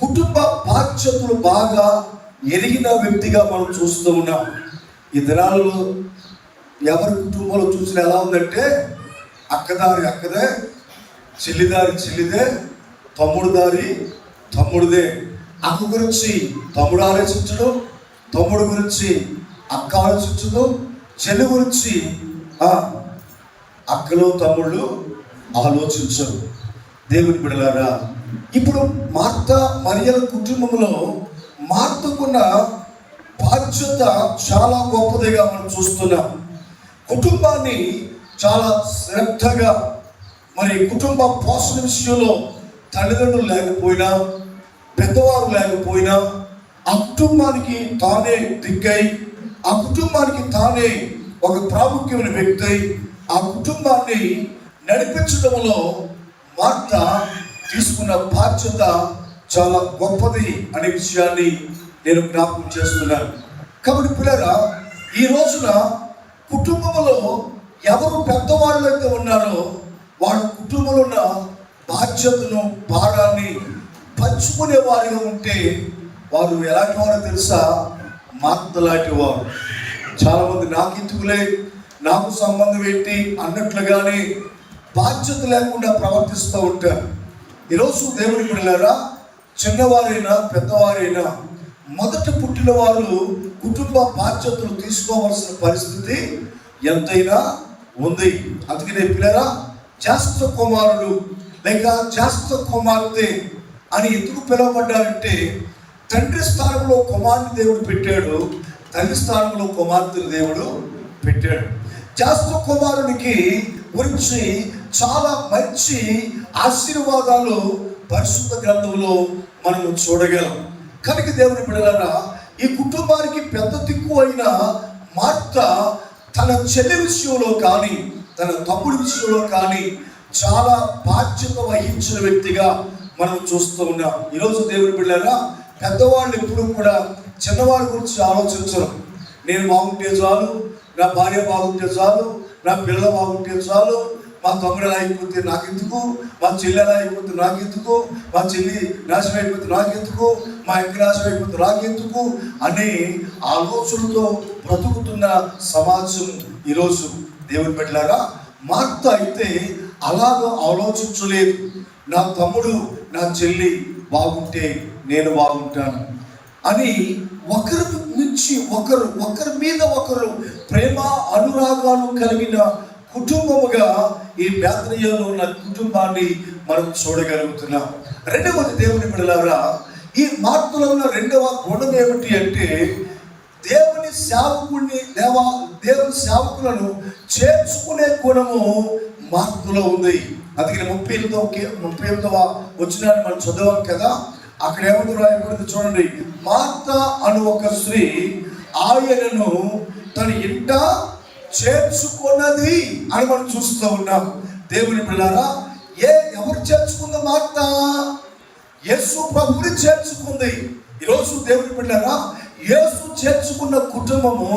కుటుంబ బాధ్యతలు బాగా ఎరిగిన వ్యక్తిగా మనం చూస్తూ ఉన్నాం. ఈ దినాలలో ఎవరి కుటుంబంలో చూసిన ఎలా ఉందంటే అక్కదారి అక్కదే చెల్లిదారి చెల్లిదే తమ్ముడు దారి తమ్ముడిదే. అక్క గురించి తమ్ముడు ఆలోచించడం తమ్ముడు గురించి అక్క ఆలోచించడం చెల్లి గురించి అక్కలు తమ్ముళ్ళు ఆలోచించరు. దేవుని బిడలారా ఇప్పుడు మార్త మరియల కుటుంబంలో మార్తకున్న బాధ్యత చాలా గొప్పదిగా మనం చూస్తున్నాం. కుటుంబాన్ని చాలా శ్రద్ధగా మరి కుటుంబ పోషణ విషయంలో తల్లిదండ్రులు లేకపోయినా పెద్దవారు లేకపోయినా ఆ కుటుంబానికి తానే దిక్కై ఆ కుటుంబానికి తానే ఒక ప్రాముఖ్యమైన వ్యక్తి ఆ కుటుంబాన్ని నడిపించడంలో మార్త తీసుకున్న బాధ్యత చాలా గొప్పది అనే విషయాన్ని నేను జ్ఞాపకం చేస్తున్నాను కాబట్టి పిల్లరా ఈ రోజున కుటుంబంలో ఎవరు పెద్దవాళ్ళైతే ఉన్నారో వాళ్ళ కుటుంబంలో ఉన్న బాధ్యతను భారాన్ని పంచుకునే వారిగా ఉంటే వారు ఎలాంటి వారో తెలుసా? మార్త లాంటి వారు. చాలామంది నాకిందుకులే నాకు సంబంధం ఏంటి? అన్నట్లుగానే బాధ్యత లేకుండా ప్రవర్తిస్తూ ఉంటారు. ఈరోజు దేవుని పిల్లరా చిన్నవారైనా పెద్దవారైనా మొదట పుట్టిన వారు కుటుంబ బాధ్యతలు తీసుకోవాల్సిన పరిస్థితి ఎంతైనా ఉంది. అందుకనే పిల్లరా శాస్త్ర కుమారుడు లేక శాస్త్ర కుమార్తె అని ఎందుకు పిలువబడ్డారంటే తండ్రి స్థానంలో కుమారుని దేవుడు పెట్టాడు తల్లి స్థానంలో కుమార్తెను దేవుడు పెట్టాడు. శాస్త్ర కుమారునికి గురించి చాలా మంచి ఆశీర్వాదాలు పరిశుద్ధ గ్రంథంలో మనం చూడగలం. కనుక దేవుని బిడ్డలారా ఈ కుటుంబానికి పెద్ద దిక్కు అయిన మార్త తన చెల్లి విషయంలో కానీ తన తమ్ముడి విషయంలో కానీ చాలా బాధ్యత వహించిన వ్యక్తిగా మనం చూస్తూ ఉన్నాం. ఈరోజు దేవుని బిడ్డారా పెద్దవాళ్ళు ఎప్పుడు కూడా చిన్నవారి గురించి ఆలోచించరు. నేను బాగుంటే చాలు నా భార్య బాగుంటే చాలు నా పిల్లలు బాగుంటే చాలు మా తమ్ముడు ఎలా అయిపోతే నాకెందుకు? మా చెల్లి ఎలా అయిపోతే నాకెందుకు? మా చెల్లి నాశనం అయిపోతే నాకెందుకు? మా ఇంటి నాశనం అయిపోతే నాకెందుకు? అనే ఆలోచనతో బ్రతుకుతున్న సమాజం ఈరోజు దేవుని పెట్టలాగా మార్త అయితే అలాగ ఆలోచించలేదు. నా తమ్ముడు నా చెల్లి బాగుంటే నేను బాగుంటాను అని ఒకరి నుంచి ఒకరు ఒకరి మీద ఒకరు ప్రేమ అనురాగాలు కలిగిన కుటుంబముగా ఈ బేత్రయ్యలో ఉన్న కుటుంబాన్ని మనం చూడగలుగుతున్నాం. రెండవది దేవుని బిడలారా ఈ మార్పులో ఉన్న రెండవ గుణం ఏమిటి అంటే దేవుని సేవకుడిని దేవా దేవుని సేవకులను చేర్చుకునే గుణము మార్పులో ఉంది. అందుకని ముప్పై ఎనిమిదో ముప్పై ఎనిమిదవ వచ్చినాన్ని మనం చదవం కదా. అక్కడ ఏమని రాయబడింది చూడండి. మార్త అను ఒక స్త్రీ ఆయనను తన ఇంట చేర్చుకున్నది అని మనం చూస్తూ ఉన్నాం. దేవుని పిల్లారా ఏ ఎవరు చేర్చుకుంది మాట యేసు ప్రభుని చేర్చుకుంది. ఈరోజు దేవుని పిల్లారా యేసు చేర్చుకున్న కుటుంబము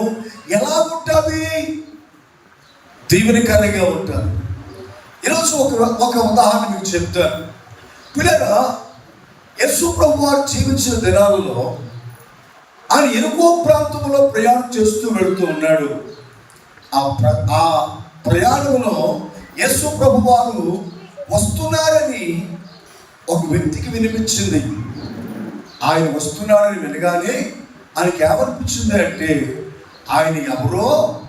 ఎలా ఉంటుంది? దీవెనకరంగా ఉంటారు ఈరోజు ఒక ఒక ఉదాహరణ మీకు చెప్తాను. పిల్లరా యశు ప్రభు వారు జీవించిన దినాలలో ఆయన ఎరుకో ప్రాంతంలో ప్రయాణం చేస్తూ వెళుతూ ఉన్నాడు. ఆ ప్ర ఆ ప్రయాణంలో యశు ప్రభు వారు వస్తున్నారని ఒక వ్యక్తికి వినిపించింది. ఆయన వస్తున్నాడని వినగానే ఆయనకి ఏమనిపించింది అంటే ఆయన ఎవరో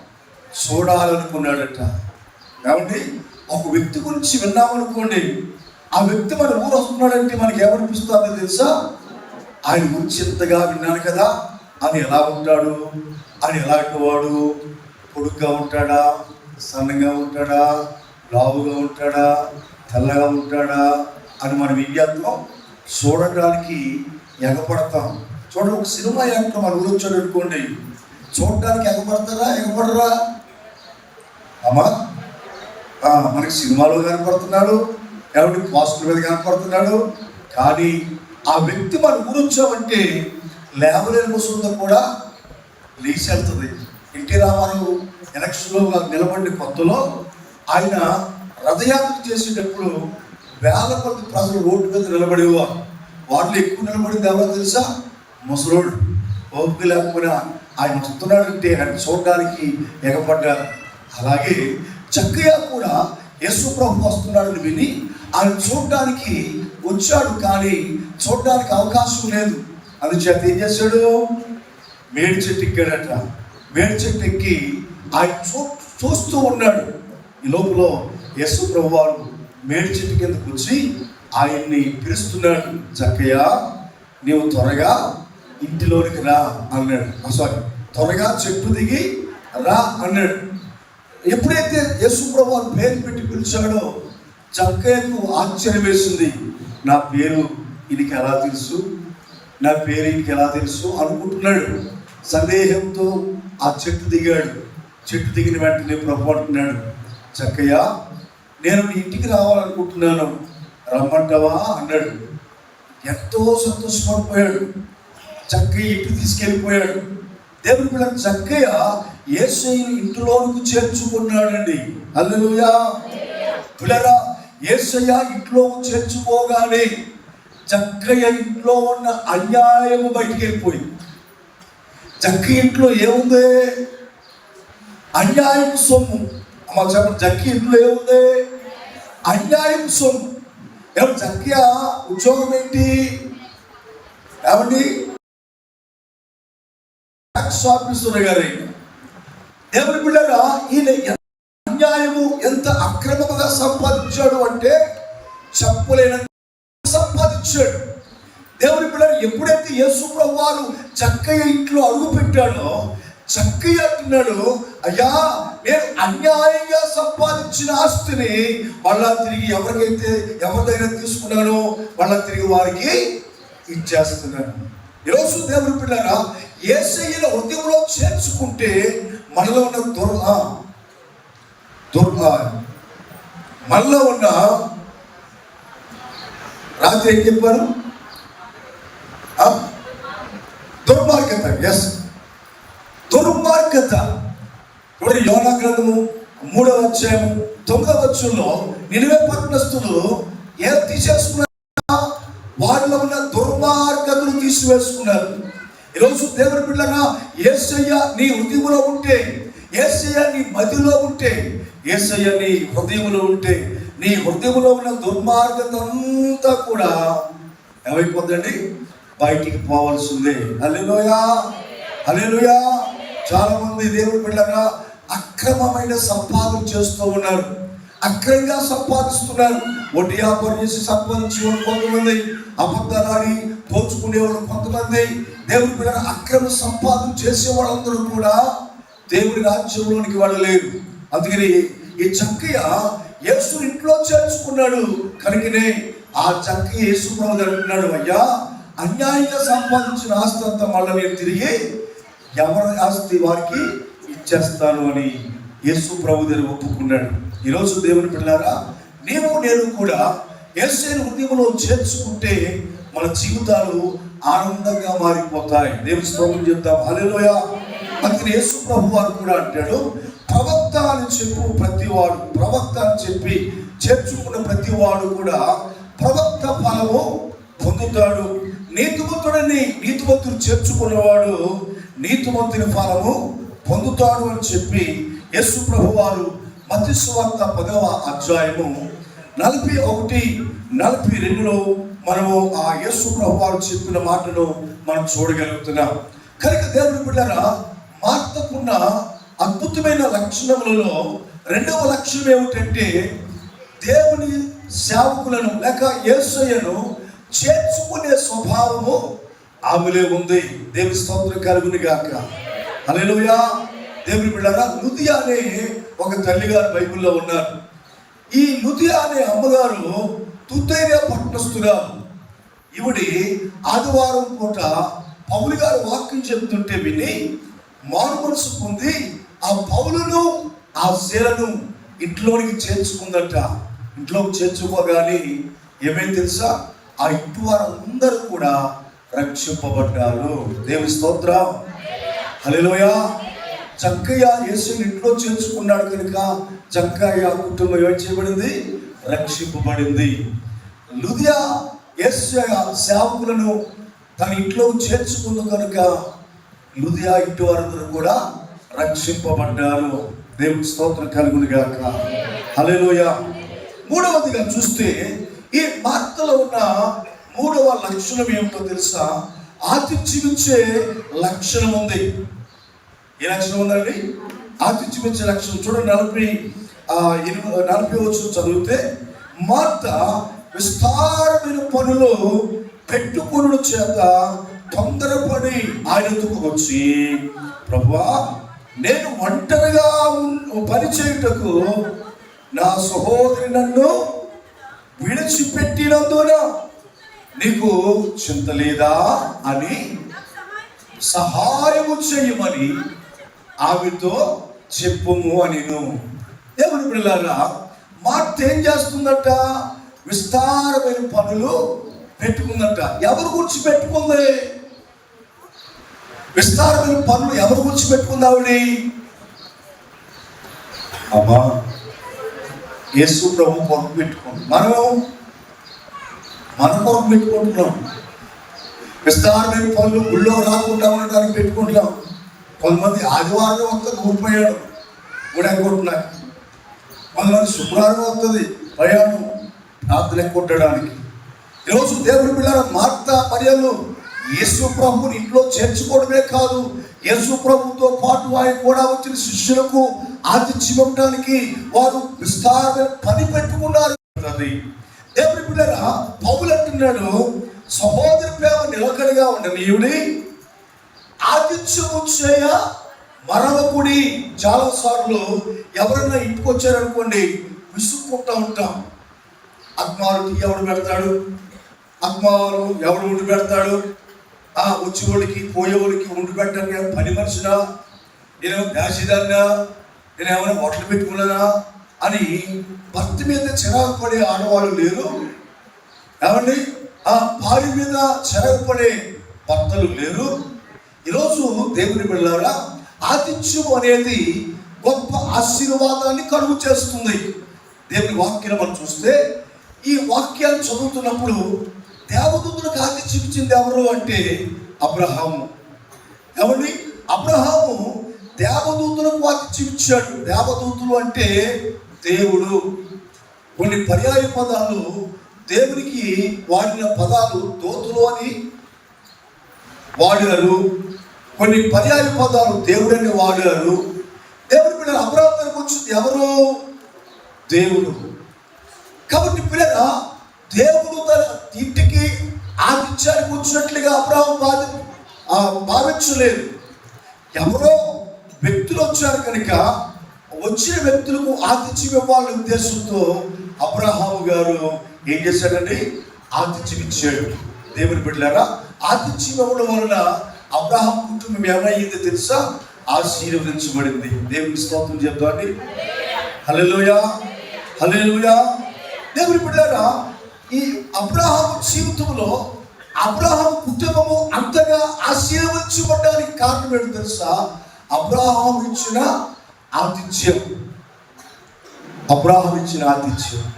చూడాలనుకున్నాడట. ఏమండి? ఒక వ్యక్తి గురించి విన్నామనుకోండి ఆ వ్యక్తి మన ఊరు వస్తున్నాడంటే మనకి ఏమనిపిస్తుందో తెలుసా? ఆయన గురించి ఎంతగా విన్నాను కదా అని ఎలా ఉంటాడు? అని ఎలాంటి వాడు పొడుగ్గా ఉంటాడా? సన్నగా ఉంటాడా? లావుగా ఉంటాడా? తెల్లగా ఉంటాడా? అని మనం ఏం చేస్తాం? చూడడానికి ఎగపడతాం. చూడండి ఒక సినిమా యాక్టర్ మన ఊరు అనుకోండి. చూడడానికి ఎగపడతారా? ఎగపడరా? అమ్మా మనకి సినిమాలో కనపడుతున్నాడు ఎవరి పోస్టర్ మీద కనపడుతున్నాడు. కానీ ఆ వ్యక్తి మన ఊరు లేవలేని ముసుందో కూడా లేచి వెళ్తుంది. ఎన్టీ రామారావు ఎలక్షన్లో నిలబడిన కొత్తలో ఆయన రథయాత్ర చేసేటప్పుడు వేల కొద్ది ప్రజలు రోడ్డు మీద నిలబడేవారు. వాటిలో ఎక్కువ నిలబడింది ఎవరో తెలుసా? ముసలోడు. ఓపిక లేకపోయినా ఆయన వస్తున్నాడంటే ఆయన చూడడానికి ఎగపడ్డారు అలాగే చక్కగా కూడా యేసు ప్రభు వస్తున్నాడని విని ఆయన చూడడానికి వచ్చాడు కానీ చూడడానికి అవకాశం లేదు. అందుచేత ఏం చేశాడు? మేడి చెట్టు ఎక్కాడట. మేడి చెట్టు ఎక్కి ఆయన చూ చూస్తూ ఉన్నాడు. ఈ లోపల యశు ప్రభువారు మేడి చెట్టు కిందకు వచ్చి ఆయన్ని పిలుస్తున్నాడు. చక్కయ్య నీవు త్వరగా ఇంటిలోనికి రా అన్నాడు. సారీ త్వరగా చెట్టు దిగి రా అన్నాడు. ఎప్పుడైతే యేసు ప్రభు పేరు పెట్టి పిలిచాడో చక్కయ్యకు ఆశ్చర్యం వేసింది. నా పేరు ఈయనకి ఎలా తెలుసు? నా పేరు ఈయనకి ఎలా తెలుసు? అనుకుంటున్నాడు. సందేహంతో ఆ చెట్టు దిగాడు. చెట్టు దిగిన వెంటనే ప్రభు అంటున్నాడు చక్కయ్యా నేను నీ ఇంటికి రావాలనుకుంటున్నాను. రమ్మంటావా? అన్నాడు. ఎంతో సంతోషపడిపోయాడు. చక్కయ్య ఇంటికి తీసుకెళ్ళిపోయాడు. దేవుని పిల్లల చక్కయ్య యేసయ్యని ఇంటిలోనికి చేర్చుకున్నాడండి. అల్లుయా పిల్లరా ఏసయ్య ఇంట్లో చేర్చుకోగానే చక్కయ్య ఇంట్లో ఉన్న అన్యాయము బయటికి వెళ్ళిపోయింది చక్క ఇంట్లో ఏముంది? అన్యాయం సొమ్ము. అమ్మ చెప్పండి జక్కి ఇంట్లో ఏముంది అన్యాయం సొమ్ము. ఏమో జక్కియా ఉద్యోగం ఏంటి? ఏమండి? ట్యాక్స్ ఆఫీసర్ గారు దేవుని పిల్లగా ఈయన ఎంత అన్యాయము ఎంత అక్రమంగా సంపాదించాడు అంటే చెప్పలేన సంపాదించాడు. దేవుని పిల్లలు ఎప్పుడైతే యేసు ప్రభు వారు చక్కయ్య ఇంట్లో అడుగు పెట్టాడో చక్కి అంటున్నాడు అయ్యా నేను అన్యాయంగా సంపాదించిన ఆస్తిని మళ్ళా తిరిగి ఎవరికైతే ఎవరి దగ్గర తీసుకున్నానో మళ్ళా తిరిగి వారికి ఇచ్చేస్తున్నాను. ఈరోజు దేవుని పిల్లరా ఏసయ్యల హృదయంలో చేర్చుకుంటే మనలో ఉన్న దుర్ ఆ, దుర్ మనలో ఉన్న రాత్రి ఏం చెప్పారు? దుర్మార్గత ఎస్ దుర్మార్గత. ఇప్పుడు యోనా గ్రంథము మూడవ అధ్యాయము తొమ్మిదవ వచ్చంలో నిలువే పట్టణస్తులు ఏం తీసేసుకున్నారు? వాళ్ళలో ఉన్న దుర్మార్గతను తీసివేసుకున్నారు. ఈరోజు దేవుని బిడ్డగా ఏసయ్య నీ హృదయంలో ఉంటే ఏసయ్య నీ మదిలో ఉంటే ఏసయ్య నీ హృదయంలో ఉంటే నీ హృదయంలో ఉన్న దుర్మార్గత అంతా కూడా ఏమైపోద్దండి బయటికి పోవాల్సిందే. అల్లెలోయా అల్లెలోయా చాలా మంది దేవుని బిడ్డగా అక్రమమైన సంపాదన చేస్తూ ఉన్నారు. అక్రమంగా సంపాదిస్తున్నారు. వడ్డీ వ్యాపారం చేసి సంపాదించే వాళ్ళు కొంతమంది అబద్ధాలాడి దోచుకునేవాళ్ళు కొంతమంది. దేవుడి బిడ్డ అక్రమ సంపాదన చేసే వాళ్ళందరూ కూడా దేవుడి రాజ్యంలోనికి వెళ్ళలేరు. అందుకని ఈ చక్కయ్య యేసు ఇంట్లో చేర్చుకున్నాడు. కనుకనే ఆ చక్క యేసు ప్రభు అంటున్నాడు అయ్యా అన్యాయంగా సంపాదించిన ఆస్తి అంతా మళ్ళీ నేను తిరిగి ఎవరి ఆస్తి వారికి ఇచ్చేస్తాను అని యేసు ప్రభు దగ్గర ఒప్పుకున్నాడు. ఈరోజు దేవుని పిల్లారా నీవు నేను కూడా యేసైన హృదయంలో చేర్చుకుంటే మన జీవితాలు ఆనందంగా మారిపోతాయి. దేవుని స్తోత్రం చెప్తాం. హల్లెలూయ. అందుకని యేసు ప్రభు వారు కూడా అంటాడు ప్రవక్త అని చెప్పు ప్రతివాడు ప్రవక్త అని చెప్పి చేర్చుకున్న ప్రతివాడు కూడా ప్రవక్త ఫలము పొందుతాడు. నీతిమంతుడని నీతిమంతుడు చేర్చుకున్నవాడు నీతిమంతుని ఫలము పొందుతాడు అని చెప్పి యేసు ప్రభు వారు మతిస్వార్త పదవ అధ్యాయము నలభై ఒకటి నలభై రెండులో మనము ఆ యేసు ప్రభు వారు చెప్పిన మాటను మనం చూడగలుగుతున్నాం. కనుక దేవుని బిడ్డారా మార్తకున్న అద్భుతమైన లక్షణములలో రెండవ లక్షణం ఏమిటంటే దేవుని సేవకులను లేక యేసయ్యను చేర్చుకునే స్వభావము ఆమెలే ఉంది. దేవుని స్తోత్రం కలుగుని గాక. హల్లెలూయా. దేవుని బిడ్డరా లుదియా అనే ఒక తల్లిగారు బైబిల్లో ఉన్నారు. ఈ లుదియా అనే అమ్మగారు తుత్తైరియా పట్టణస్తురాలు ఇవిడి ఆదివారం పూట పౌలు గారు వాక్యం చెబుతుంటే విని మారు మనసు పొంది ఆ పౌలును ఆ శీలను ఇంట్లోనికి చేర్చుకుందట. ఇంట్లోకి చేర్చుకోగానే ఏమేం తెలుసా? ఆ ఇంటి వారందరూ కూడా రక్షింపబడ్డారు. దేవుని స్తోత్ర. హలోయా చక్కయ్య యేసుని ఇంట్లో చేర్చుకున్నాడు కనుక చక్కయ్య కుటుంబం ఏం చేయబడింది? రక్షింపబడింది. లుదియా యేసు సేవకులను తన ఇంట్లో చేర్చుకుంది కనుక లుదియా ఇంటి వారందరూ కూడా రక్షింపబడ్డారు. దేవుని స్తోత్రం కలుగును గాక. హలోయ మూడవదిగా చూస్తే ఈ వార్తలో ఉన్న మూడవ లక్షణం ఏమిటో తెలుసా? ఆతిథ్యమిచ్చే లక్షణం ఉంది. ఏ లక్షణం ఉందండి? ఆతిథ్యమిచ్చే లక్షణం. చూడండి నలభై ఎనిమిది నలభై వచ్చిన చదివితే మార్త విస్తారమైన పనులు పెట్టుకుని చేత తొందరపడి ఆయనకు వచ్చి ప్రభువా నేను ఒంటరిగా పనిచేయుటకు పని చేయుటకు నా సహోదరి నన్ను విడిచిపెట్టినందున నీకు చింత లేదా అని సహాయము చేయమని ఆమెతో చెప్పుము అని దేవుని పిల్లలారా మాట ఏం చేస్తుందట? విస్తారమైన పనులు పెట్టుకుందట. ఎవరు గురించి పెట్టుకుంది? విస్తారమైన పనులు ఎవరు గురించి పెట్టుకుంది ఆవిడ? అమ్మా యేసు ప్రభు కొరకు పెట్టుకోండి మనం మన కొరకు పెట్టుకుంటున్నాం. విస్తారమైన పనులు గుళ్ళో రాకుండా ఉండడానికి పెట్టుకుంటున్నాం. కొంతమంది ఆదివారం వస్తుంది ఊరిపోయాడు కూడా ఎక్కొట్టున్నారు కొంతమంది శుక్రవారం వస్తుంది ప్రయాణం రాత్రి ఎక్కొట్టడానికి ఈరోజు దేవుడి పిల్లల మార్త మరియలు యేసు ప్రభుని ఇంట్లో చేర్చుకోవడమే కాదు యేసు ప్రభుతో పాటు ఆయన కూడా వచ్చిన శిష్యులకు ఆతిథ్యం ఇవ్వడానికి వారు విస్తారమైన పని పెట్టుకున్నారు. దేవుని బిడ్డరా పౌలు అంటున్నాడు సహోదరి ప్రేమ నిలకడగా ఉండనీయుడి ఆతిథ్యము చేయ మరవకుడి చాలా సార్లు ఎవరైనా ఇంటికి విసుక్కుంటా ఉంటాం. ఆత్మాలు ఎవడు పెడతాడు? ఆత్మాలు ఎవడు ఉండి పెడతాడు? ఆ వచ్చేవాడికి పోయేవాడికి ఉండి పెట్టాను పని మనిషినా? నేనేమో దాసిదాన్నా నేను ఏమైనా హోటల్ పెట్టుకున్నానా అని భర్త మీద చిరాకు పడే ఆడవాళ్ళు లేరు. ఏమండి? ఆ భార్య మీద చిరాకు పడే భర్తలు లేరు. ఈరోజు దేవుని బిళ్ళారా ఆతిథ్యం అనేది గొప్ప ఆశీర్వాదాన్ని కలుగు చేస్తుంది. దేవుని వాక్యం మనం చూస్తే ఈ వాక్యాన్ని చదువుతున్నప్పుడు దేవదూతులకు ఆతిథ్యం ఇచ్చింది ఎవరు అంటే అబ్రహాము. ఏమండి? అబ్రహాము దేవదూతులకు ఆతిథ్యం ఇచ్చాడు. దేవదూతులు అంటే దేవుడు కొన్ని పర్యాయ పదాలు దేవునికి వాడిన పదాలు దోతులు అని వాడారు. కొన్ని పర్యాయ పదాలు దేవుడని వాడారు. దేవుడి పిల్లలు అపరాధానికి వచ్చింది ఎవరు? దేవుడు. కాబట్టి పిల్లల దేవుడు తన ఇంటికి ఆతిథ్యానికి వచ్చినట్లుగా అబ్రాహం బాధ భావించలేదు. ఎవరో వ్యక్తులు వచ్చారు కనుక వచ్చిన వ్యక్తులకు ఆతిథ్యం ఇవ్వాలనే ఉద్దేశంతో అబ్రహాము గారు ఏం చేశాడండి ఆతిథ్యం ఇచ్చాడు. దేవుని బిడ్డారా ఆతిథ్యం ఇవ్వడం వలన అబ్రహాం కుటుంబం ఏమైంది తెలుసా? ఆశీర్వదించబడింది. దేవుని స్తోత్రం చెప్తాండి హలోయా హలోయా దేవుని బిడ్డారా ఈ అబ్రహాం జీవితంలో అబ్రహాం కుటుంబము అంతగా ఆశీర్వదించబడ్డానికి కారణం ఏంటి తెలుసా? అబ్రహాం ఇచ్చిన ఆతిథ్యం. అబ్రాహం ఇచ్చిన ఆతిథ్యం.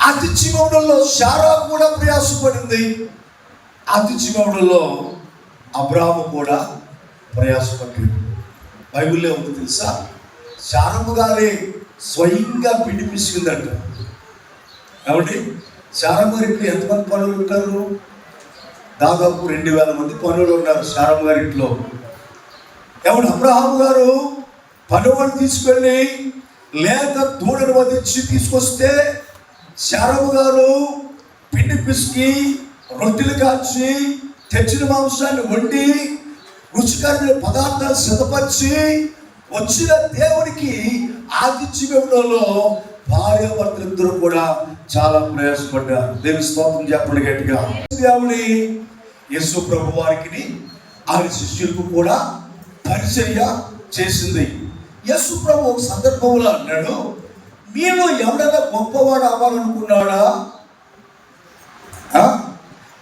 ఆతిథ్యం ఇవ్వడంలో శారా కూడా ప్రయాసపడింది. ఆతిథ్యం ఇవ్వడంలో అబ్రాహము కూడా ప్రయాసపడ్డాడు. బైబిల్లో ఉంది తెలుసా? శారము గారే స్వయంగా పిండి పిసికిందంట. కాబట్టి శారమ్మ గారికి ఎంతమంది పనులు ఉంటారు? దాదాపు రెండు వేల మంది పనులు ఉన్నారు శారమ్మ గారి ఇంట్లో. ఎవడు అబ్రహాం గారు పడవను తీసుకెళ్ళి లేక దూడను వదిలించి తీసుకొస్తే శారవు గారు పిండి పిసికి రొట్టెలు కాల్చి తెచ్చిన మాంసాన్ని వండి రుచికరమైన పదార్థాలు సిద్ధపరిచి వచ్చిన దేవునికి ఆతిథ్యం ఇవ్వడంలో భార్య కూడా చాలా ప్రయాసపడ్డారు. దేవుని స్తోత్రం చెప్పండి గట్టిగా. దేవుని యేసు ప్రభు వారికి ఆయన శిష్యులకు కూడా పరిచర్య చేసింది. యస్సు ప్రభు ఒక సందర్భంలో అన్నాడు మీలో ఎవరైనా గొప్పవాడు అవ్వాలనుకున్నాడా?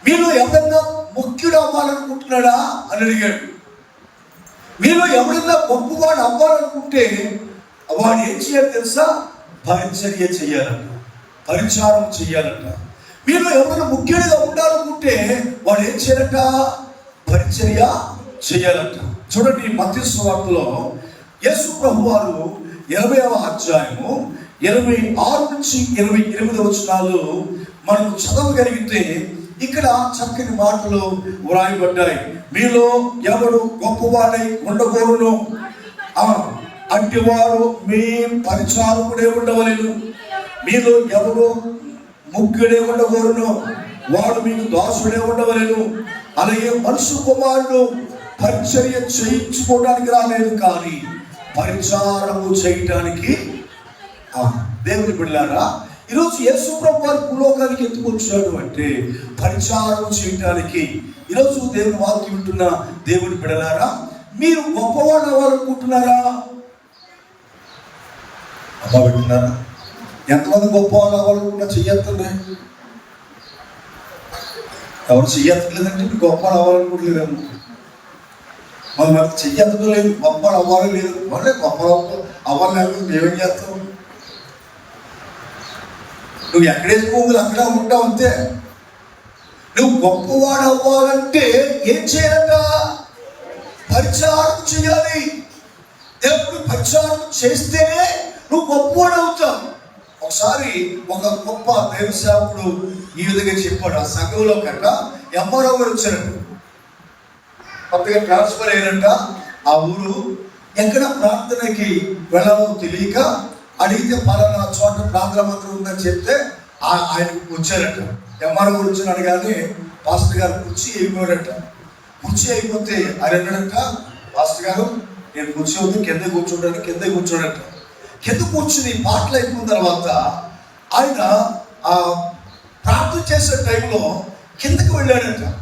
మీలో ఎవరైనా ముఖ్యుడు అవ్వాలనుకుంటున్నాడా? అని అడిగాడు. మీలో ఎవరైనా గొప్పవాడు అవ్వాలనుకుంటే వాడు ఏం చేయాలి తెలుసా? పరిచర్య చేయాలంట పరిచారం చేయాలంట. మీరు ఎవరైనా ముఖ్యుడిగా ఉండాలనుకుంటే వాడు ఏం చేయాలంట? పరిచర్య చేయాలంట. చూడండి మధ్య వార్తలో యేసు ప్రభు వారు ఇరవైవ అధ్యాయము ఇరవై ఆరు నుంచి ఇరవై ఎనిమిది వచనాలు మనం చదవగలిగితే ఇక్కడ చక్కని మాటలు వ్రాయబడ్డాయి. మీలో ఎవడు గొప్పవాడై ఉండకూడను ఆ, అట్టివాడు మీ పరిచారకుడే ఉండవలేను. మీలో ఎవడు ముగ్గుడే ఉండకూడను వాడు మీకు దాసుడే ఉండవలేను. అలాగే మనుషు కుమారుడు పరిచర్య చేయించుకోవడానికి రాలేదు కానీ పరిచారము చేయటానికి? దేవుని బిడ్డారా ఈరోజు యేసు ప్రభు వారి భూలోకానికి ఎందుకు వచ్చాడు అంటే పరిచారం చేయటానికి. ఈరోజు దేవుని వాక్యం వింటున్న దేవుని బిడలారా మీరు గొప్పవాడు అవ్వాలనుకుంటున్నారా? అబ్బా వింటున్నారా? ఎంతమంది గొప్పవాళ్ళు అవ్వాలనుకున్నా చెయ్యత్తండి ఎవరు చెయ్యట్లేదంటే మీరు గొప్పవాళ్ళు అవ్వాలనుకుంటలేదేమో మరి మనకు చెయ్యత్తడం లేదు. గొప్పలు అవ్వాలి లేదు. మళ్ళీ గొప్పలు అవ్వాలి మేమేం చేస్తాం. నువ్వు ఎక్కడేసుకోవాలి అక్కడ ఉంటావు అంతే. నువ్వు గొప్పవాడు అవ్వాలంటే ఏం చేయాలంట? పరిచారం చేయాలి. దేవుడు పరిచారం చేస్తేనే నువ్వు గొప్పవాడు అవుతావు. ఒకసారి ఒక గొప్ప దేవసేవకుడు ఈ విధంగా చెప్పాడు. ఆ సంఘంలో కన్నా ఎంఆర్ఓ గారు వచ్చారంట కొత్తగా ట్రాన్స్ఫర్ అయ్యారంట. ఆ ఊరు ఎక్కడ ప్రార్థనకి వెళ్ళాలో తెలియక అడిగితే పలానా చోట ప్రార్థన మాత్రం ఉందని చెప్తే ఆ- ఆయన వచ్చారట. ఎంఆర్ఓ గురించి అడగానే పాస్టర్ గారు కుర్చీ అయిపోయాడట. కుర్చీ అయిపోతే ఆయన అన్నాడట పాస్టర్ గారు నేను కుర్చీ వద్దు కింద కూర్చోడానికి కింద కూర్చోడట. కింద కూర్చుని పాటలు అయిపోయిన తర్వాత ఆయన ఆ ప్రార్థన చేసే టైంలో కిందకి వెళ్ళాడట.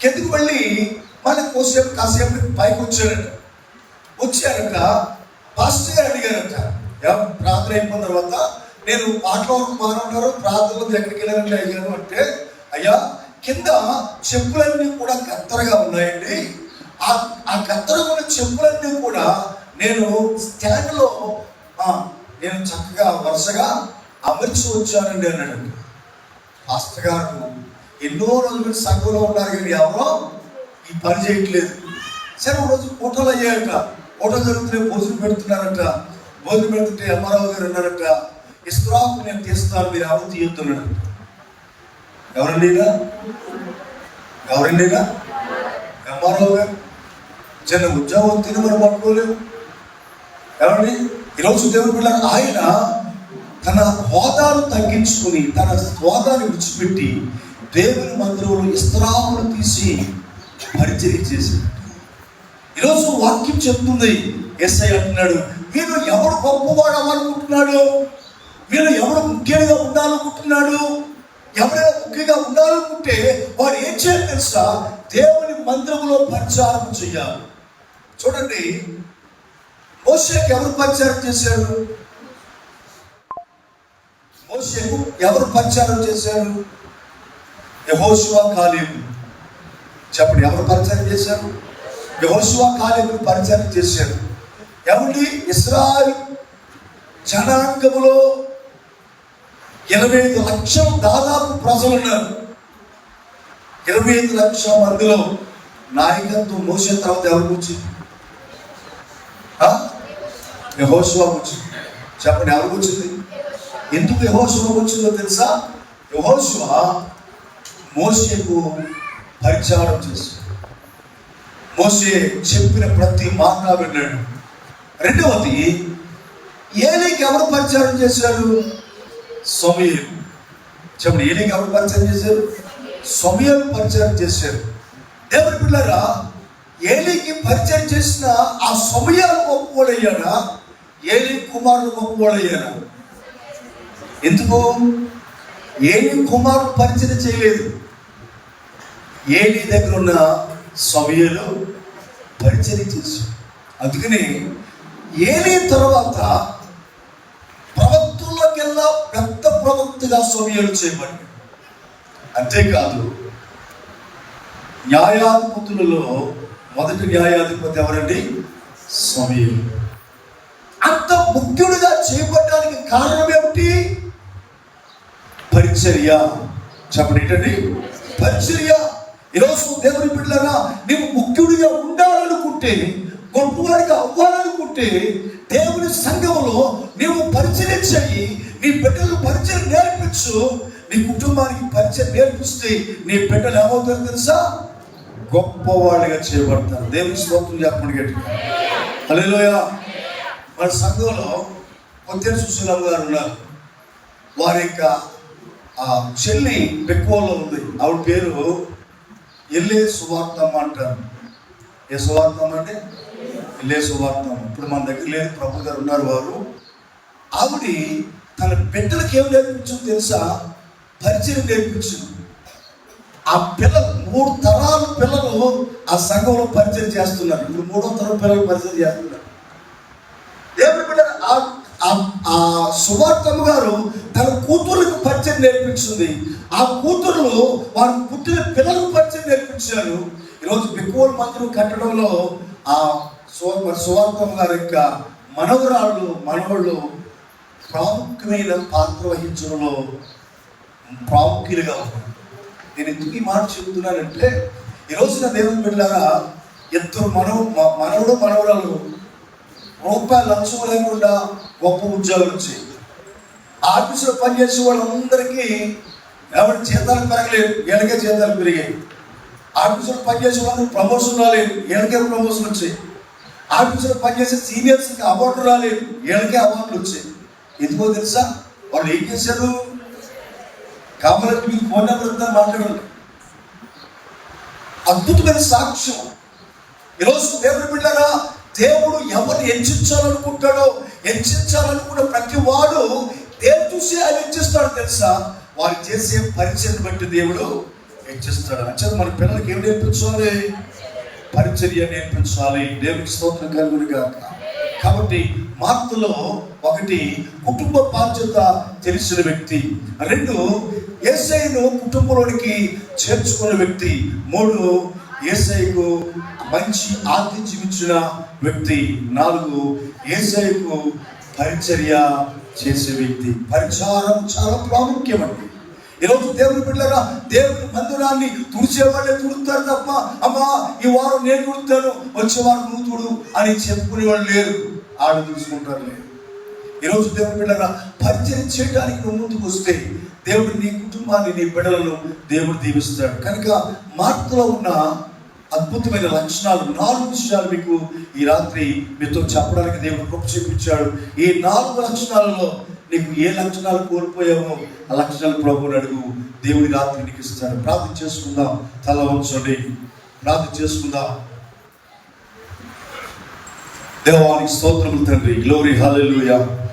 కిందకి వెళ్ళి మళ్ళీ కోసేపు కాసేపు పైకి వచ్చారట. వచ్చారట పాస్టర్ గారు అడిగారట ప్రార్థన అయిపోయిన తర్వాత నేను పాటలో మొదలుంటారు ఉంటారు ప్రార్థనలో ఎక్కడికి వెళ్ళారంటే అయ్యాను అంటే అయ్యా కింద చెప్పులన్నీ కూడా కత్తరగా ఉన్నాయండి. ఆ ఆ ఉన్న చెప్పులన్నీ కూడా నేను స్టాండ్లో నేను చక్కగా వరుసగా అమర్చి వచ్చానండి అన్నాడు పాస్టర్ గారు ఎన్నో రోజులు మీరు సంఘంలో ఉన్నారు కానీ ఎవరో పని చేయట్లేదు. సరే రోజు కోటలు అయ్యాయట. ఫోటో జరుగుతున్నాయి భోజనం పెడుతున్నారట. భోజనం పెడుతుంటే అమ్మారావు గారు అన్నారట ఇస్రాకు నేను తీస్తాను మీరు ఎవరు తీయొద్దున్నాడు ఎవరండిగా ఎవరండిగా అమ్మారావు గారు. చిన్న ఉద్యోగం తిని మనం పట్టుకోలేము. ఏమండి ఈరోజు దేవుడు పిల్ల ఆయన తన హోదాను తగ్గించుకుని తన హోదాను విడిచిపెట్టి దేవుని మందిరంలో ఇస్త్రాములు తీసి పరిచర్య చేశాడు ఈరోజు వాక్యం చెప్తుంది ఎస్ఐ అంటున్నాడు మీరు ఎవడు గొప్పవాడు అవ్వాలనుకుంటున్నాడు? మీరు ఎవడు ముఖ్యంగా ఉండాలనుకుంటున్నాడు? ఎవరైనా ముఖ్యంగా ఉండాలనుకుంటే వాడు ఏం చేయాలి తెలుసా? దేవుని మందిరంలో పరిచారం చేయాలి చూడండి మోషేకి ఎవరు పరిచారం చేశారు? మోషేకు ఎవరు పరిచారం చేశారు? యహోశివ కాలేబు చెప్పండి ఎవరు పరిచయం చేశారు? యహోశివ కాలేబు పరిచయం చేశారు. ఎవరి ఇస్రాయల్ జనాంగములో ఇరవై ఐదు లక్షల దాదాపు ప్రజలు ఉన్నారు. ఇరవై ఐదు లక్షల మందిలో నాయకత్వం మోసే తర్వాత ఎవరు వచ్చింది యహోశివ వచ్చింది చెప్పండి ఎవరికి వచ్చింది ఎందుకు యహోశివ వచ్చిందో తెలుసా? యహోశివ మోసేకు పరిచారం చేశాడు. మోసే చెప్పిన ప్రతి మాట విన్నాడు. రెండవది ఏలికి ఎవరు పరిచారం చేశారు? సమయం చెప్పండి ఏలికి ఎవరు పరిచయం చేశారు? సమయం పరిచయం చేశారు. దేవుని పిల్లరా ఏలికి పరిచయం చేసిన ఆ సమయాలు గొప్పవాడయ్యాడా ఏలి కుమారుడు గొప్పవాడయ్యాడా ఎందుకు? ఏలి కుమారుడు పరిచయం చేయలేదు. ఏలి దగ్గర ఉన్న సమయాలు పరిచయం చేసి అందుకని ఏలి తర్వాత ప్రవక్తులకెల్లా పెద్ద ప్రవక్తగా సమయాలు చేయబడి అంతేకాదు న్యాయాధిపతులలో మొదటి న్యాయాధిపతి ఎవరండి? సమయం. అంత ముఖ్యుడిగా చేయబడడానికి కారణం ఏమిటి? పరిచర్య. చెప్పండి ఏంటండి? పరిచర్య. ఈరోజు దేవుని బిడ్డలారా నీవు ముఖ్యుడిగా ఉండాలనుకుంటే గొప్పవాడిగా అవ్వాలనుకుంటే దేవుని సంఘములో నీవు పరిచయం చేయి నీ బిడ్డలకు పరిచయం నేర్పించు నీ కుటుంబానికి పరిచయం నేర్పిస్తే నీ బిడ్డలు ఏమవుతారు తెలుసా? గొప్పవాడిగా చేయబడతారు. దేవుని స్తోత్రం చెప్పండి గట్టిగా. హల్లెలూయా. మన సంఘంలో కొత్త సుశీలం గారు ఉన్నారు. వారి యొక్క ఆ చెల్లి బెక్కువలో ఉంది. ఆవిడ పేరు ఎల్లే సువార్థం అంటారు. ఏ సువార్థం అంటే? ఎల్లే సువార్థం ఇప్పుడు మన దగ్గర లేదు ప్రభు గారు ఉన్నారు వారు. ఆవిడ తన బిడ్డలకు ఏం నేర్పించింది తెలుసా? పరిచయం నేర్పించింది. ఆ పిల్లలు మూడు తరాల పిల్లలు ఆ సంఘంలో పరిచయం చేస్తున్నారు. ఇప్పుడు మూడో తరం పిల్లలు పరిచయం చేస్తున్నారు. దేవుడి బిడ్డ? ఆ- ఆ- ఆ సువార్తమ్మ గారు తన కూతురులకు పరిచయం నేర్పించింది. ఆ కూతురు వారు పుట్టిన పిల్లలకు పరిచయం నేర్పించారు. ఈరోజు బిక్కువల మందిరం కట్టడంలో ఆ సు- సువార్తమ్మ గారి యొక్క మనవరాళ్ళు మనవళ్ళు ప్రాముఖ్యమైన పాత్ర వహించడంలో ప్రాముఖ్యులుగా ఉన్నారు. నేను ఎందుకు ఈ మాట చెబుతున్నానంటే ఈ రోజున దేవుని బిడ్డారా ఇద్దరు మనవ మనవుడు మనవడు మనవరాలు రూపాయలు లంచం లేకుండా గొప్ప ఉద్యోగాలు వచ్చాయి ఆఫీసులో పనిచేసే వాళ్ళందరికీ ఎవరి జీతాలు పెరగలేదు వీళ్ళకే జీతాలు పెరిగాయి. ఆఫీసులో పనిచేసే వాళ్ళకి ప్రమోషన్ రాలేదు వీళ్ళకే ప్రమోషన్ వచ్చాయి. ఆఫీసులో పనిచేసే సీనియర్స్కి అవార్డు రాలేదు వీళ్ళకే అవార్డులు వచ్చాయి. ఎందుకో తెలుసా? వాళ్ళు ఏం చేశారు? కాబట్టి మీకు ఫోన్ నెంబర్ ఉందని మాట్లాడాలి అద్భుతమైన సాక్ష్యం. ఈరోజు దేవుడి బిడ్డగా దేవుడు ఎవరు హెచ్చించాలనుకుంటాడో హెచ్చించాలనుకున్న ప్రతి వాడు దేవుడు చూసి ఆయన హెచ్చిస్తాడు తెలుసా? వారు చేసే పరిచయం బట్టి దేవుడు హెచ్చిస్తాడు. అంటే మన పిల్లలకి ఏం నేర్పించాలి? పరిచర్య నేర్పించాలి. దేవుడికి స్తోత్రం కలుగును గాక. కాబట్టి మార్పులో ఒకటి కుటుంబ బాధ్యత తెలిసిన వ్యక్తి. రెండు ఎస్ఐను కుటుంబంలోనికి చేర్చుకున్న వ్యక్తి. మూడు ఏసైకు మంచి ఆతిథ్యమిచ్చిన వ్యక్తి నాలుగు. ఏసైకు పరిచర్య చేసే వ్యక్తి. పరిచారం చాలా ప్రాముఖ్యమండి. ఈరోజు దేవుని బిడ్డగా దేవుని మందిరాన్ని తుడిచేవాళ్ళే తుడుతారు తప్ప అమ్మా ఈ వారం నేను తుడుతాను వచ్చే వారం నువ్వు తుడు అని చెప్పుకునే వాళ్ళు లేరు. ఆడ చూసుకుంటారు లేరు. ఈరోజు దేవుని బిడ్డగా పరిచయం చేయడానికి నువ్వు ముందుకు వస్తే దేవుడు నీ కుటుంబాన్ని నీ బిడ్డలను దేవుడు దీవిస్తాడు. కనుక మార్పులో ఉన్న అద్భుతమైన లక్షణాలు నాలుగు విషయాలు మీకు ఈ రాత్రి మీతో చెప్పడానికి దేవుడు గొప్ప చూపించాడు. ఈ నాలుగు లక్షణాలలో నీకు ఏ లక్షణాలు కోల్పోయావో ఆ లక్షణాలు ప్రభువుని అడుగు. దేవుడి రాత్రి నీకు ఇస్తాడు. ప్రార్థన చేసుకుందాం. తల వంచండి. ప్రార్థన చేసుకుందాం. దేవానికి స్తోత్రములు తండ్రి. Glory hallelujah